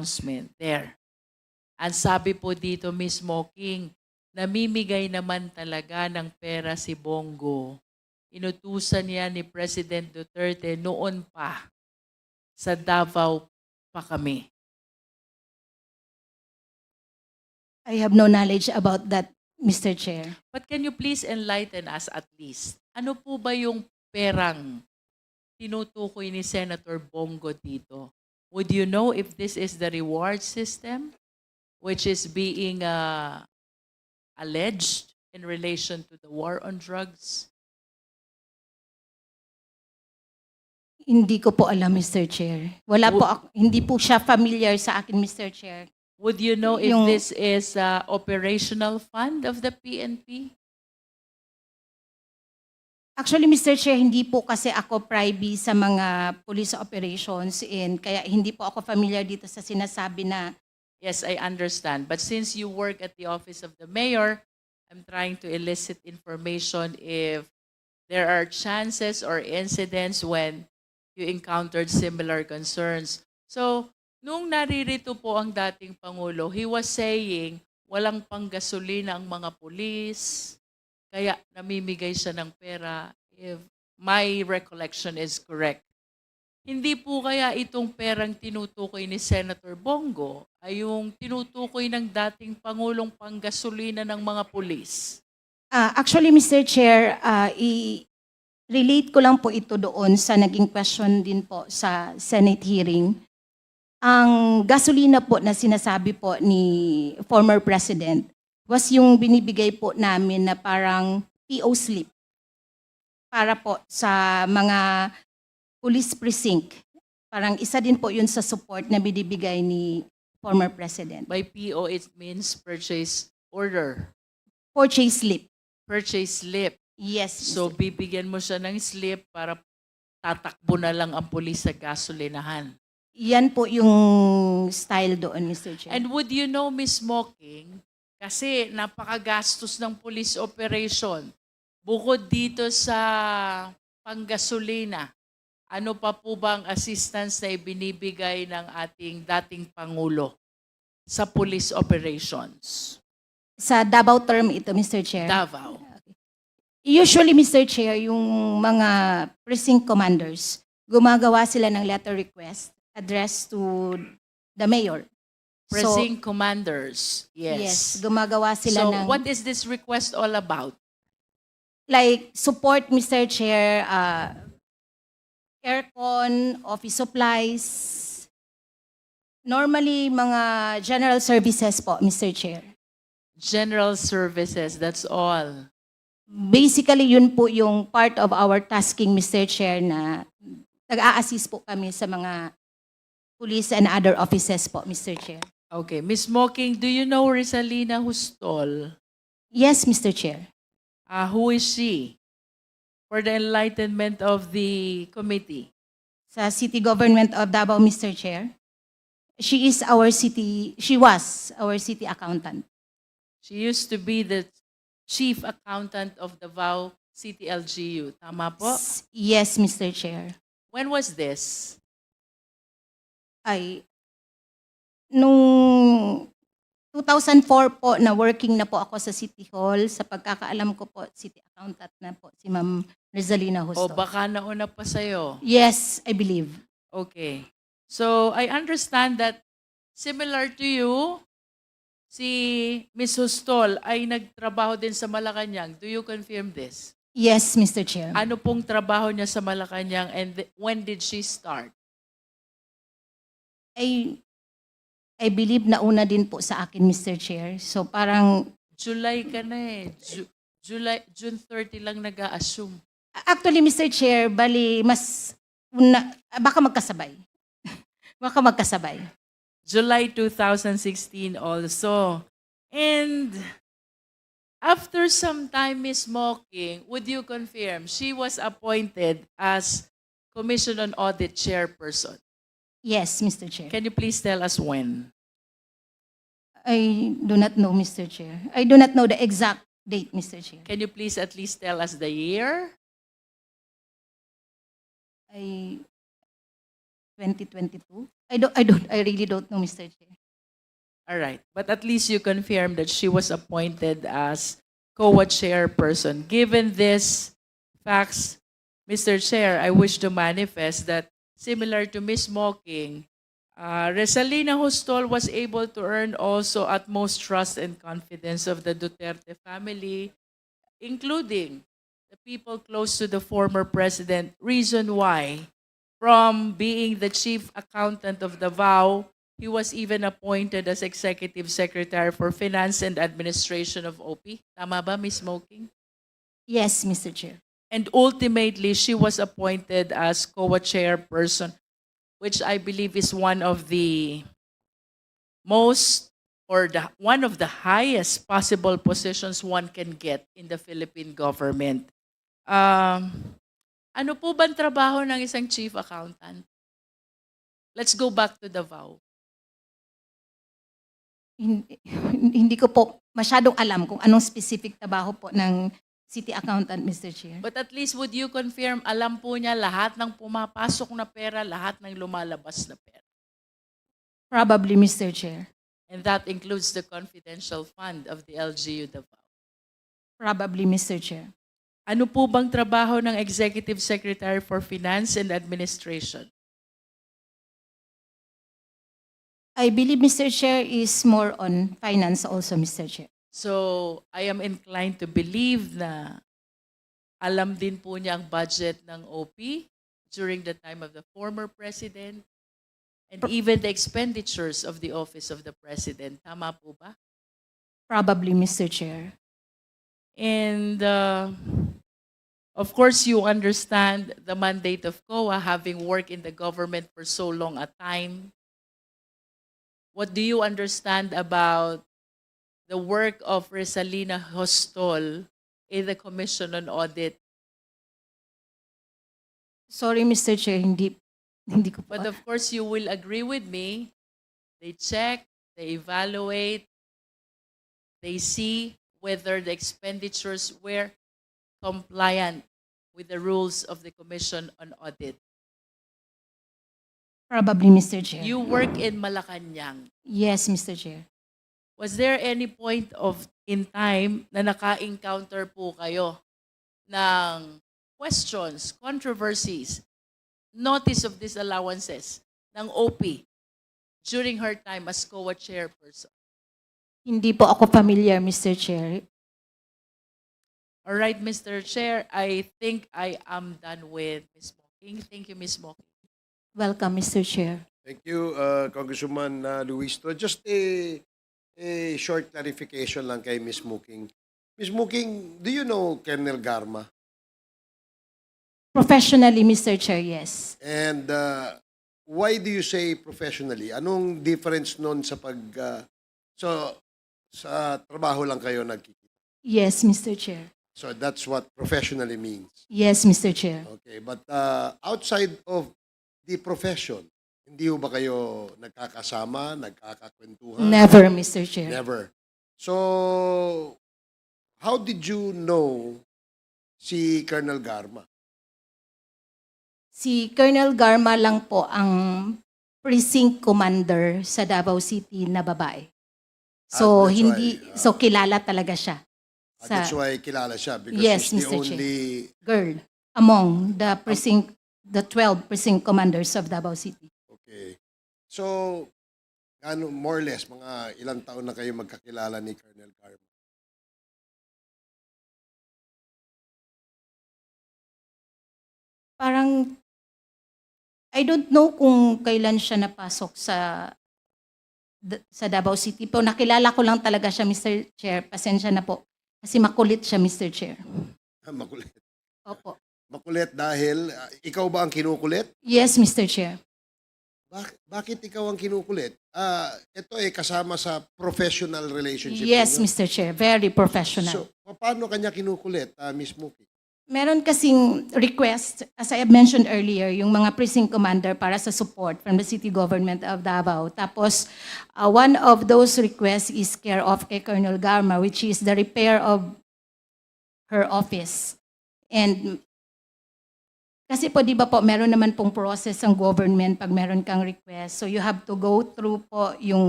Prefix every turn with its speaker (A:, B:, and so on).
A: announcement there. Ang sabi po dito, Miss Mocking, namimigay naman talaga ng pera si Bongo. Inutusan niya ni President Duterte noon pa sa Davao pa kami.
B: I have no knowledge about that, Mr. Chair.
A: But can you please enlighten us at least? Ano po ba yung perang tinutukoy ni Senator Bongo dito? Would you know if this is the reward system which is being uh, alleged in relation to the war on drugs?
B: Hindi ko po alam, Mr. Chair. Wala po, ak- hindi po siya familiar sa akin, Mr. Chair.
A: Would you know if
B: Yung-
A: this is uh, operational fund of the PNP?
B: Actually, Mr. Chair, hindi po kasi ako privy sa mga police operations and kaya hindi po ako familiar dito sa sinasabi na
A: Yes, I understand. But since you work at the office of the mayor, I'm trying to elicit information if there are chances or incidents when you encountered similar concerns. So, nung naririto po ang dating Pangulo, he was saying walang panggasolina ang mga pulis, kaya namimigay siya ng pera if my recollection is correct. Hindi po kaya itong perang tinutukoy ni Senator Bongo ay yung tinutukoy ng dating Pangulong panggasolina ng mga pulis.
B: Ah, actually, Mr. Chair, ah, i-relate ko lang po ito doon sa naging question din po sa Senate hearing. Ang gasolina po na sinasabi po ni former President was yung binibigay po namin na parang PO slip para po sa mga police precinct. Parang isa din po yun sa support na binibigay ni former President.
A: By PO, it means purchase order,
B: Purchase slip.
A: purchase slip.
B: Yes.
A: So,
B: Mr.
A: bibigyan mo siya ng slip para tatakbo na lang ang pulis sa gasolinahan.
B: Yan po yung style doon, Mr. Chair.
A: And would you know, Miss Mocking, kasi napakagastos ng police operation. Bukod dito sa panggasolina, ano pa po ba ang assistance na ibinibigay ng ating dating Pangulo sa police operations?
B: sa Davao term ito, Mr. Chair.
A: Davao.
B: Usually, Mr. Chair, yung mga precinct commanders, gumagawa sila ng letter request addressed to the mayor.
A: Precinct commanders.
B: Yes,
A: Yes.
B: gumagawa sila
A: So
B: ng
A: what is this request all about?
B: like support, Mr. Chair, uh, aircon, office supplies, normally mga general services po, Mr. Chair.
A: General services, that's all.
B: Basically, yun po yung part of our tasking, Mr. Chair, na nag-a-assist po kami sa mga police and other offices po, Mr. Chair.
A: Okay. Miss Mocking, do you know Rizalina Hustol?
B: Yes, Mr. Chair.
A: Uh, who is she? For the enlightenment of the committee.
B: Sa City Government of Davao, Mr. Chair. She is our city, she was our city accountant.
A: She used to be the chief accountant of Davao City LGU. Tama po?
B: S- Yes, Mr. Chair.
A: When was this?
B: Ay, nung 2004 po na working na po ako sa City Hall, sa pagkakaalam ko po, city accountant na po si Ma'am Rizalina
A: O
B: Justo.
A: baka nauna pa sa'yo?
B: Yes, I believe.
A: Okay. So, I understand that similar to you, si Miss Hustol ay nagtrabaho din sa Malacanang. Do you confirm this?
B: Yes, Mr. Chair.
A: Ano pong trabaho niya sa Malacanang and when did she start?
B: I, I believe na una din po sa akin, Mr. Chair. So parang,
A: July ka na eh. Ju- July, June 30 lang nag-a-assume.
B: actually, Mr. Chair, bali, mas, una, baka magkasabay. baka magkasabay.
A: July 2016 also. And after some time, Miss Mocking, would you confirm she was appointed as Commission on Audit Chairperson?
B: Yes, Mr. Chair.
A: Can you please tell us when?
B: I do not know, Mr. Chair. I do not know the exact date, Mr. Chair.
A: Can you please at least tell us the year?
B: I, 2022? I don't, I don't, I really don't know, Mr. Chair.
A: All right. But at least you confirmed that she was appointed as COA chairperson. Given this facts, Mr. Chair, I wish to manifest that similar to Ms. Mocking, uh, Resalina Hostol was able to earn also utmost trust and confidence of the Duterte family, including the people close to the former president. Reason why, from being the chief accountant of Davao, he was even appointed as executive secretary for finance and administration of OP. Tama ba, Ms. Smoking?
B: Yes, Mr. Chair.
A: And ultimately, she was appointed as COA chairperson, which I believe is one of the most or the, one of the highest possible positions one can get in the Philippine government. Um, ano po bang trabaho ng isang chief accountant? Let's go back to Davao.
B: Hindi, hindi ko po masyadong alam kung anong specific trabaho po ng city accountant, Mr. Chair.
A: But at least would you confirm, alam po niya lahat ng pumapasok na pera, lahat ng lumalabas na pera.
B: Probably, Mr. Chair.
A: And that includes the confidential fund of the LGU Davao.
B: Probably, Mr. Chair.
A: Ano po bang trabaho ng Executive Secretary for Finance and Administration?
B: I believe, Mr. Chair, is more on finance also, Mr. Chair.
A: So, I am inclined to believe na alam din po niya ang budget ng OP during the time of the former president and even the expenditures of the office of the president. Tama po ba?
B: Probably, Mr. Chair.
A: And uh, of course, you understand the mandate of COA, having worked in the government for so long a time. What do you understand about the work of Resalina Hostol in the Commission on Audit?
B: Sorry, Mr. Chair, hindi, hindi ko po.
A: But of course, you will agree with me. They check, they evaluate, they see whether the expenditures were compliant with the rules of the Commission on Audit.
B: Probably, Mr. Chair.
A: You work in Malacanang.
B: Yes, Mr. Chair.
A: Was there any point of in time na naka-encounter po kayo ng questions, controversies, notice of disallowances ng OP during her time as COA chairperson?
B: Hindi po ako familiar, Mr. Chair.
A: All right, Mr. Chair, I think I am done with Ms. Mocking. Thank you, Ms. Mocking.
B: Welcome, Mr. Chair.
C: Thank you, uh, Congresswoman uh, Luistro. Just a, a short clarification lang kay Ms. Muking. Ms. Muking, do you know Colonel Garma?
B: Professionally, Mr. Chair, yes.
C: And uh, why do you say professionally? Anong difference nun sa pag... Uh, so, sa trabaho lang kayo nagkikita.
B: Yes, Mr. Chair.
C: So that's what professionally means.
B: Yes, Mr. Chair.
C: Okay, but uh, outside of the profession, hindi ho ba kayo nagkakasama, nagkakakwentuhan?
B: Never, Mr. Chair.
C: Never. So, how did you know si Colonel Garma?
B: Si Colonel Garma lang po ang precinct commander sa Davao City na babae. So,
C: Ah, that's
B: hindi,
C: why, ah,
B: so kilala talaga siya.
C: Ah,
B: Sa
C: that's why kilala siya because
B: Yes,
C: she's
B: Mr.
C: the
B: Chair.
C: only
B: girl among the precinct, the 12 precinct commanders of Davao City.
C: Okay. So ano more or less mga ilang taon na kayo magkakilala ni Colonel Garma?
B: Parang, I don't know kung kailan siya napasok sa sa Davao City. Po, nakilala ko lang talaga siya, Mr. Chair. Pasensya na po. Kasi makulit siya, Mr. Chair.
C: Ah, Makulit.
B: Opo.
C: Makulit dahil ah, ikaw ba ang kinukulit?
B: Yes, Mr. Chair.
C: Bak- bakit ikaw ang kinukulit? Ah, ito ay kasama sa professional relationship.
B: Yes,
C: ninyo.
B: Mr. Chair. Very professional.
C: So, paano kanya kinukulit, ah, Miss Muki?
B: Meron kasing request, as I have mentioned earlier, yung mga precinct commander para sa support from the city government of Davao. Tapos, uh, one of those requests is care of kay Colonel Garma, which is the repair of her office. And Kasi po, di ba po, meron naman pong process ang government pag meron kang request. So you have to go through po yung